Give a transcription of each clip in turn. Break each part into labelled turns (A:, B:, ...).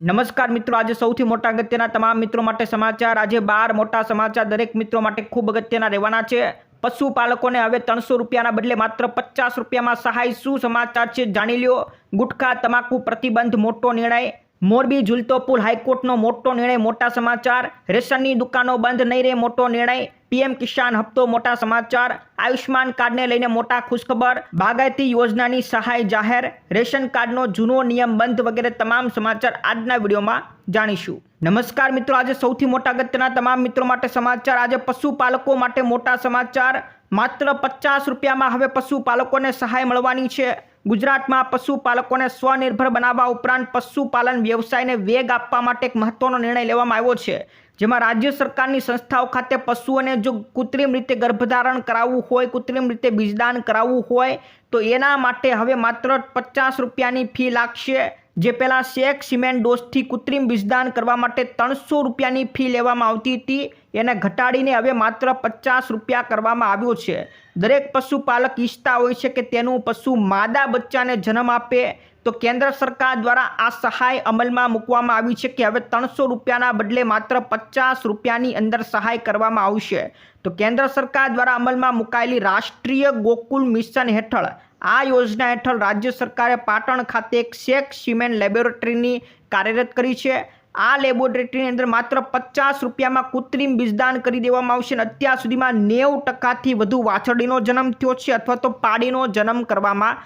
A: નમસ્કાર મિત્રો, આજે સૌથી મોટા અગત્યના તમામ મિત્રો માટે સમાચાર. આજે બાર મોટા સમાચાર. દરેક મિત્રો માટે ખૂબ અગત્યના રહેવાના છે. પશુપાલકોને હવે ત્રણસો રૂપિયાના બદલે માત્ર પચાસ રૂપિયામાં સહાય. શું સમાચાર છે? જાણી લ્યો. ગુટખા, તમાકુ પ્રતિબંધ, મોટો નિર્ણય. મોરબી ઝૂલતો પુલ હાઈકોર્ટનો મોટો નિર્ણય, મોટા સમાચાર. રેશનની દુકાનો બંધ નહીં રહે મોટો નિર્ણય. પીએમ કિસાન હપ્તો, મોટા સમાચાર. આયુષ્માન કાર્ડને લઈને મોટા ખુશખબર. બાગાયતી યોજનાની સહાય જાહેર. રેશન કાર્ડનો જૂનો નિયમ બંધ વગેરે તમામ સમાચાર આજના વિડીયોમાં જાણીશું. નમસ્કાર મિત્રો, આજે સૌથી મોટા અગત્યના તમામ મિત્રો માટે સમાચાર. આજે પશુપાલકો માટે મોટા સમાચાર. માત્ર પચાસ રૂપિયામાં હવે પશુપાલકોને સહાય મળવાની છે. ગુજરાતમાં પશુપાલકોને સ્વનિર્ભર બનાવવા ઉપરાંત પશુપાલન વ્યવસાયને વેગ આપવા માટે એક મહત્વનો નિર્ણય લેવામાં આવ્યો છે. જેમાં રાજ્ય સરકારની સંસ્થાઓ ખાતે પશુઓને જો કૃત્રિમ રીતે ગર્ભધારણ કરાવવું હોય, કૃત્રિમ રીતે બીજદાન કરાવવું હોય, તો એના માટે હવે માત્ર પચાસ રૂપિયાની ફી લાગશે. જે પહેલાં શેક સિમેન્ટ ડોઝથી કૃત્રિમ બીજદાન કરવા માટે ત્રણસો રૂપિયાની ફી લેવામાં આવતી હતી. એને ઘટાડીને હવે માત્ર પચાસ રૂપિયા કરવામાં આવ્યો છે. દરેક પશુપાલક ઈચ્છતા હોય છે કે તેનું પશુ માદા બચ્ચાને જન્મ આપે, તો કેન્દ્ર સરકાર દ્વારા આ સહાય અમલમાં મૂકવામાં આવી છે કે હવે ત્રણસો રૂપિયાના બદલે માત્ર પચાસ રૂપિયાની અંદર સહાય કરવામાં આવશે. તો કેન્દ્ર સરકાર દ્વારા અમલમાં મુકાયેલી રાષ્ટ્રીય ગોકુલ મિશન હેઠળ, આ યોજના હેઠળ રાજ્ય સરકારે પાટણ ખાતે એક શેક સિમેન્ટ લેબોરેટરીની કાર્યરત કરી છે. આ લેબોરેટરીની અંદર માત્ર પચાસ રૂપિયામાં કૃત્રિમ બીજદાન કરી દેવામાં આવશે અને અત્યાર સુધીમાં નેવું ટકાથી વધુ વાછરડીનો જન્મ થયો છે અથવા તો પાડીનો જન્મ કરવામાં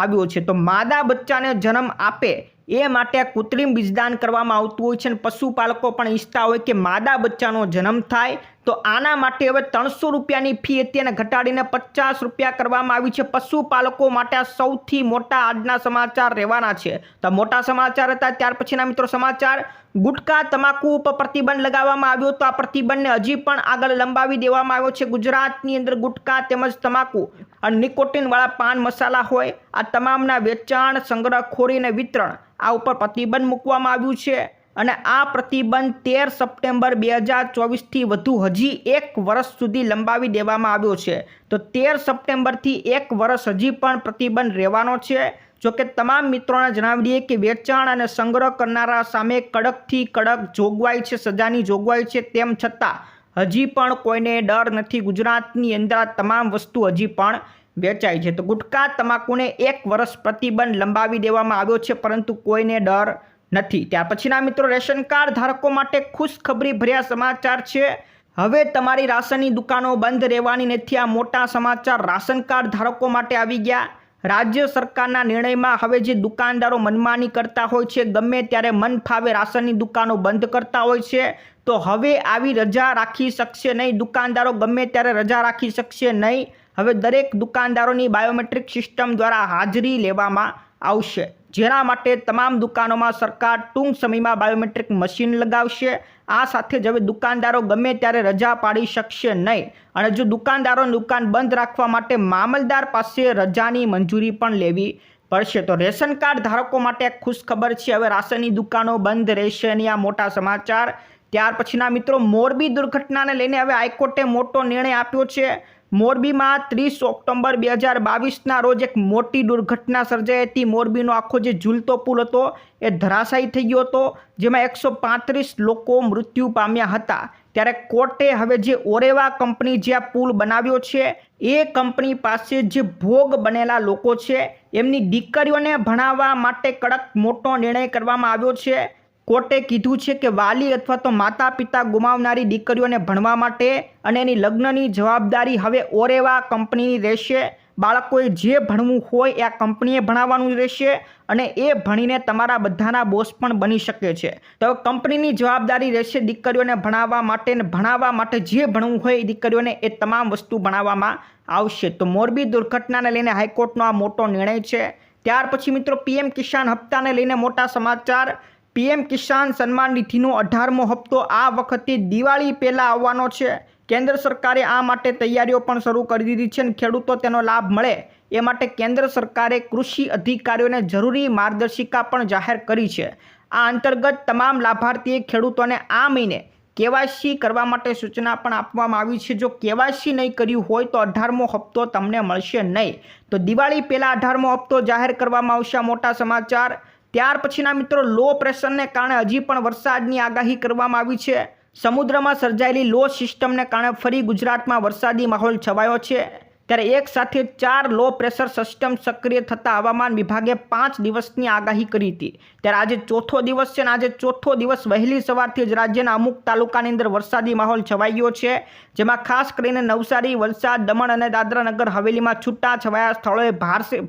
A: આવ્યો છે. તો માદા બચ્ચાને જન્મ આપે એ માટે કૃત્રિમ બીજદાન કરવામાં આવતું હોય છે અને પશુપાલકો પણ ઈચ્છતા હોય કે માદા બચ્ચાનો જન્મ થાય તો આના માટે હવે ત્રણસો રૂપિયાની ફી અને ઘટાડીને પચાસ રૂપિયા કરવામાં આવી છે. પશુપાલકો માટે આ સૌથી મોટા આજના સમાચાર રહેવાના છે. તો મોટા સમાચાર હતા, ત્યાર પછીના મિત્રો સમાચાર. ગુટકા, તમાકુ ઉપર પ્રતિબંધ લગાવવામાં આવ્યો તો આ પ્રતિબંધને હજી પણ આગળ લંબાવી દેવામાં આવ્યો છે. ગુજરાતની અંદર ગુટકા તેમજ તમાકુ અને નિકોટિનવાળા પાન મસાલા હોય, આ તમામના વેચાણ, સંગ્રહખોરી અને વિતરણ આ ઉપર પ્રતિબંધ મૂકવામાં આવ્યું છે. અને આ પ્રતિબંધ તેર સપ્ટેમ્બર બે હજાર ચોવીસથી વધુ હજી એક વર્ષ સુધી લંબાવી દેવામાં આવ્યો છે. તો તેર સપ્ટેમ્બરથી એક વર્ષ હજી પણ પ્રતિબંધ રહેવાનો છે. જોકે તમામ મિત્રોને જણાવી દઈએ કે વેચાણ અને સંગ્રહ કરનારા સામે કડકથી કડક જોગવાઈ છે, સજાની જોગવાઈ છે. તેમ છતાં હજી પણ કોઈને ડર નથી. ગુજરાતની અંદર તમામ વસ્તુ હજી પણ વેચાય છે. તો ગુટકા, તમાકુને એક વર્ષ પ્રતિબંધ લંબાવી દેવામાં આવ્યો છે, પરંતુ કોઈને ડર નથી. ત્યાર પછીના મિત્રો, રેશન કાર્ડ ધારકો માટે ખુશખબરી ભર્યા સમાચાર છે. હવે તમારી રાશનની દુકાનો બંધ રહેવાની નથી આ મોટા સમાચાર રાશન કાર્ડ ધારકો માટે આવી ગયા. રાજ્ય સરકારના નિર્ણયમાં હવે જે દુકાનદારો મનમાની કરતા હોય છે, ગમે ત્યારે મન ફાવે રાશનની દુકાનો બંધ કરતા હોય છે, તો હવે આવી રજા રાખી શકશે નહીં. દુકાનદારો ગમે ત્યારે રજા રાખી શકશે નહીં. હવે દરેક દુકાનદારોની બાયોમેટ્રિક સિસ્ટમ દ્વારા હાજરી લેવામાં આવશે. જેના માટે તમામ દુકાનોમાં સરકાર ટૂંક સમયમાં બાયોમેટ્રિક મશીન લગાવશે. આ સાથે જ હવે દુકાનદારો ગમે ત્યારે રજા પાડી શકશે નહીં. અને જો દુકાનદારોની દુકાન બંધ રાખવા માટે મામલદાર પાસે રજાની મંજૂરી પણ લેવી પડશે, તો રેશન કાર્ડ ધારકો માટે એક ખુશખબર છે. હવે રાશનની દુકાનો બંધ રહેશે નહીં, આ મોટા સમાચાર. ત્યાર પછીના મિત્રો, મોરબી દુર્ઘટનાને લઈને હવે હાઈકોર્ટે મોટો નિર્ણય આપ્યો છે. મોરબીમાં ત્રીસ ઓક્ટોબર બે હજાર બાવીસના રોજ એક મોટી દુર્ઘટના સર્જાઈ હતી. મોરબીનો આખો જે ઝૂલતો પુલ હતો એ ધરાશાયી થઈ ગયો હતો, જેમાં એકસો પાંત્રીસ લોકો મૃત્યુ પામ્યા હતા. ત્યારે કોર્ટે હવે જે ઓરેવા કંપની જે આ પુલ બનાવ્યો છે, એ કંપની પાસે જે ભોગ બનેલા લોકો છે, એમની દીકરીઓને ભણાવવા માટે કડક મોટો નિર્ણય કરવામાં આવ્યો છે. કોર્ટે કીધું છે કે વાલી અથવા તો માતા પિતા ગુમાવનારી દીકરીઓને ભણવા માટે અને એની લગ્નની જવાબદારી હવે ઓરેવા કંપનીની રહેશે. બાળકોએ જે ભણવું હોય એ આ કંપનીએ ભણાવવાનું રહેશે અને એ ભણીને તમારા બધાના બોસ પણ બની શકે છે. તો કંપનીની જવાબદારી રહેશે દીકરીઓને ભણાવવા માટે ભણાવવા માટે જે ભણવું હોય એ દીકરીઓને એ તમામ વસ્તુ ભણાવવામાં આવશે. તો મોરબી દુર્ઘટનાને લઈને હાઈકોર્ટનો આ મોટો નિર્ણય છે. ત્યાર પછી મિત્રો પીએમ કિસાન હપ્તાને લઈને મોટા સમાચાર. પીએમ કિસાન સન્માન નિધિનો અઢારમો હપ્તો આ વખતે દિવાળી પહેલાં આવવાનો છે. કેન્દ્ર સરકારે આ માટે તૈયારીઓ પણ શરૂ કરી દીધી છે અને ખેડૂતો તેનો લાભ મળે એ માટે કેન્દ્ર સરકારે કૃષિ અધિકારીઓને જરૂરી માર્ગદર્શિકા પણ જાહેર કરી છે. આ અંતર્ગત તમામ લાભાર્થીએ ખેડૂતોને આ મહિને કેવાયસી કરવા માટે સૂચના પણ આપવામાં આવી છે. જો કેવાયસી નહીં કર્યું હોય તો અઢારમો હપ્તો તમને મળશે નહીં. તો દિવાળી પહેલાં અઢારમો હપ્તો જાહેર કરવામાં આવશે. મોટા સમાચાર ત્યાર પછીના મિત્રો, લો પ્રેશરને કારણે હજી પણ વરસાદની આગાહી કરવામાં આવી છે. સમુદ્રમાં સર્જાયેલી લો સિસ્ટમને કારણે ફરી ગુજરાતમાં વરસાદી માહોલ છવાયો છે. ત્યારે એક સાથે ચાર લો પ્રેશર સિસ્ટમ સક્રિય થતાં હવામાન વિભાગે પાંચ દિવસની આગાહી કરી હતી. ત્યારે આજે ચોથો દિવસ છે અને આજે ચોથો દિવસ વહેલી સવારથી જ રાજ્યના અમુક તાલુકાની અંદર વરસાદી માહોલ છવાઈ છે. જેમાં ખાસ કરીને નવસારી, વલસાડ, દમણ અને દાદરા નગર હવેલીમાં છૂટા છવાયા સ્થળોએ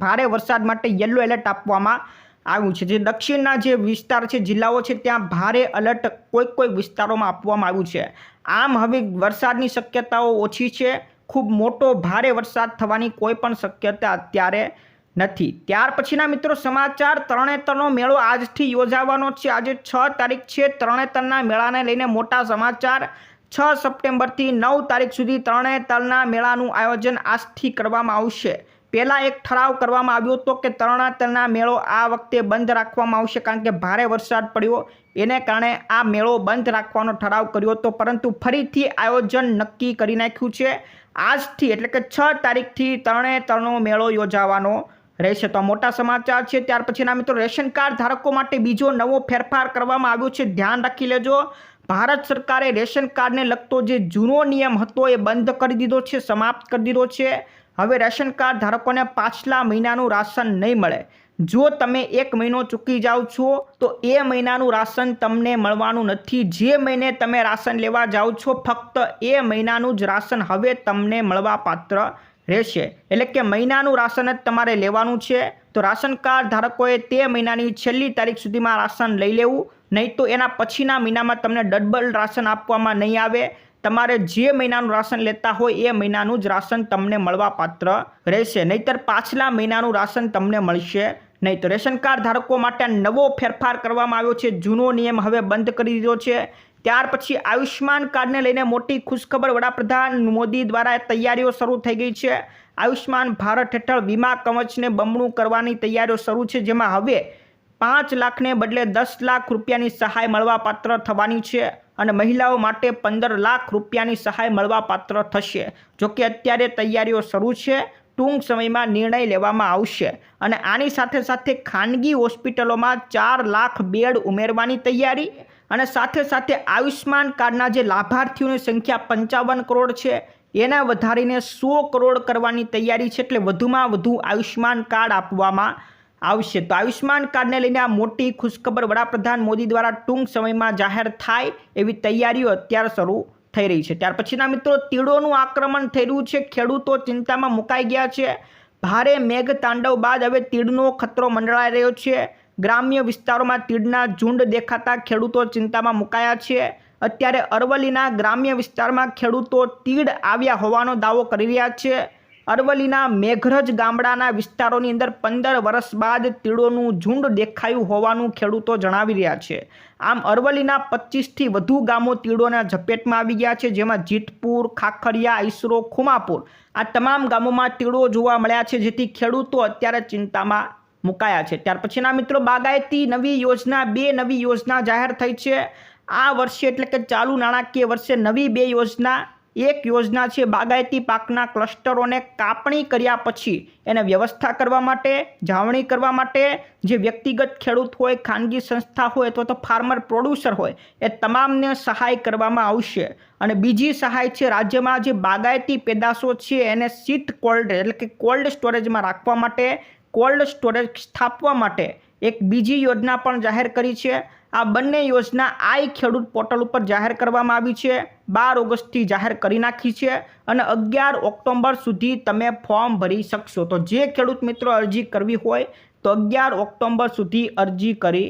A: ભારે વરસાદ માટે યલો એલર્ટ આપવામાં આવ્યું છે. જે દક્ષિણના જે વિસ્તાર છે, જિલ્લાઓ છે, ત્યાં ભારે અલર્ટ કોઈક કોઈક વિસ્તારોમાં આપવામાં આવ્યું છે. આમ હવે વરસાદની શક્યતાઓ ઓછી છે. ખૂબ મોટો ભારે વરસાદ થવાની કોઈ પણ શક્યતા અત્યારે નથી. ત્યાર પછીના મિત્રો સમાચાર, તરણેતરનો મેળો આજથી યોજાવાનો છે. આજે છ તારીખ છે, તરણેતરના મેળાને લઈને મોટા સમાચાર. છ સપ્ટેમ્બરથી નવ તારીખ સુધી તરણેતરના મેળાનું આયોજન આજથી કરવામાં આવશે. પહેલાં એક ઠરાવ કરવામાં આવ્યો હતો કે તરણાતરના મેળો આ વખતે બંધ રાખવામાં આવશે કારણ કે ભારે વરસાદ પડ્યો. એને કારણે આ મેળો બંધ રાખવાનો ઠરાવ કર્યો હતો. પરંતુ ફરીથી આયોજન નક્કી કરી નાખ્યું છે. આજથી એટલે કે છ તારીખથી તરણેતરનો મેળો યોજાવાનો રહેશે. તો મોટા સમાચાર છે. ત્યાર પછીના મિત્રો રેશન કાર્ડ ધારકો માટે બીજો નવો ફેરફાર કરવામાં આવ્યો છે. ધ્યાન રાખી લેજો. ભારત સરકારે રેશન કાર્ડને લગતો જે જૂનો નિયમ હતો એ બંધ કરી દીધો છે, સમાપ્ત કરી દીધો છે. હવે રેશન કાર્ડ ધારકોને પાછલા મહિનાનું રાશન નહીં મળે. જો તમે એક મહિનો ચૂકી જાઓ છો, તો એ મહિનાનું રાશન તમને મળવાનું નથી. જે મહિને તમે રાશન લેવા જાઓ છો, ફક્ત એ મહિનાનું જ રાશન હવે તમને મળવા પાત્ર રહેશે. એટલે કે મહિનાનું રાશન જ તમારે લેવાનું છે. તો રાશન કાર્ડ ધારકોએ તે મહિનાની છેલ્લી તારીખ સુધીમાં રાશન લઈ લેવું. નહીં તો એના પછીના મહિનામાં તમને ડબલ રાશન આપવામાં નહીં આવે. તમારે જે મહિનાનું રાશન લેતા હોય એ મહિનાનું જ રાશન તમને મળવાપાત્ર રહેશે. નહીતર પાછલા મહિનાનું રાશન તમને મળશે નહીં. તો રેશન કાર્ડ ધારકો માટે નવો ફેરફાર કરવામાં આવ્યો છે. જૂનો નિયમ હવે બંધ કરી દીધો છે. ત્યાર પછી આયુષ્માન કાર્ડને લઈને મોટી ખુશખબર વડાપ્રધાન મોદી દ્વારા તૈયારીઓ શરૂ થઈ ગઈ છે. આયુષ્માન ભારત હેઠળ વીમા કવચને બમણું કરવાની તૈયારીઓ શરૂ છે, જેમાં હવે પાંચ લાખને બદલે દસ લાખ રૂપિયાની સહાય મળવાપાત્ર થવાની છે. અને મહિલાઓ માટે પંદર લાખ રૂપિયાની સહાય મળવાપાત્ર થશે. જોકે અત્યારે તૈયારીઓ શરૂ છે, ટૂંક સમયમાં નિર્ણય લેવામાં આવશે. અને આની સાથે સાથે ખાનગી હોસ્પિટલોમાં ચાર લાખ બેડ ઉમેરવાની તૈયારી અને સાથે સાથે આયુષ્માન કાર્ડના જે લાભાર્થીઓની સંખ્યા પંચાવન કરોડ છે, એને વધારીને સો કરોડ કરવાની તૈયારી છે એટલે વધુમાં વધુ આયુષ્માન કાર્ડ આપવામાં આવશે. તો આયુષ્માન કાર્ડને લઈને આ મોટી ખુશખબર વડાપ્રધાન મોદી દ્વારા ટૂંક સમયમાં જાહેર થાય એવી તૈયારીઓ અત્યારે શરૂ થઈ રહી છે. ત્યાર પછીના મિત્રો, તીડોનું આક્રમણ થઈ રહ્યું છે. ખેડૂતો ચિંતામાં મુકાઈ ગયા છે. ભારે મેઘ તાંડવ બાદ હવે તીડનો ખતરો મંડળાઈ રહ્યો છે. ગ્રામ્ય વિસ્તારોમાં તીડના ઝુંડ દેખાતા ખેડૂતો ચિંતામાં મુકાયા છે. અત્યારે અરવલ્લીના ગ્રામ્ય વિસ્તારમાં ખેડૂતો તીડ આવ્યા હોવાનો દાવો કરી રહ્યા છે. અરવલ્લીના મેઘરજ ગામડાના વિસ્તારોની અંદર પંદર વર્ષ બાદ તીડોનું ઝુંડ દેખાયું હોવાનું ખેડૂતો જણાવી રહ્યા છે. આમ અરવલ્લીના પચીસથી વધુ ગામો તીડોના ઝપેટમાં આવી ગયા છે, જેમાં જીતપુર, ખાખરિયા, ઈસરો, ખુમાપુર આ તમામ ગામોમાં તીડો જોવા મળ્યા છે, જેથી ખેડૂતો અત્યારે ચિંતામાં મુકાયા છે. ત્યાર પછીના મિત્રો, બાગાયતી નવી યોજના, બે નવી યોજના જાહેર થઈ છે. આ વર્ષે એટલે કે ચાલુ નાણાકીય વર્ષે નવી બે યોજના એક યોજના છે બાગાયતી પાકના ક્લસ્ટરોને કાપણી કર્યા પછી એને વ્યવસ્થા કરવા માટે, જાવણી કરવા માટે. જે વ્યક્તિગત ખેડૂત હોય, ખાનગી સંસ્થા હોય અથવા તો ફાર્મર પ્રોડ્યુસર હોય, એ તમામને સહાય કરવામાં આવશે. અને બીજી સહાય છે રાજ્યમાં જે બાગાયતી પેદાશો છે એને શીત કોલ્ડ એટલે કે કોલ્ડ સ્ટોરેજમાં રાખવા માટે કોલ્ડ સ્ટોરેજ સ્થાપવા માટે એક બીજી યોજના પણ જાહેર કરી છે. આ બંને યોજના આઈ ખેડૂત પોર્ટલ ઉપર જાહેર કરવામાં આવી છે. બાર ઓગસ્ટથી જાહેર કરી નાખી છે અને અગિયાર ઓક્ટોબર સુધી તમે ફોર્મ ભરી શકશો. તો જે ખેડૂત મિત્રો અરજી કરવી હોય તો અગિયાર ઓક્ટોબર સુધી અરજી કરી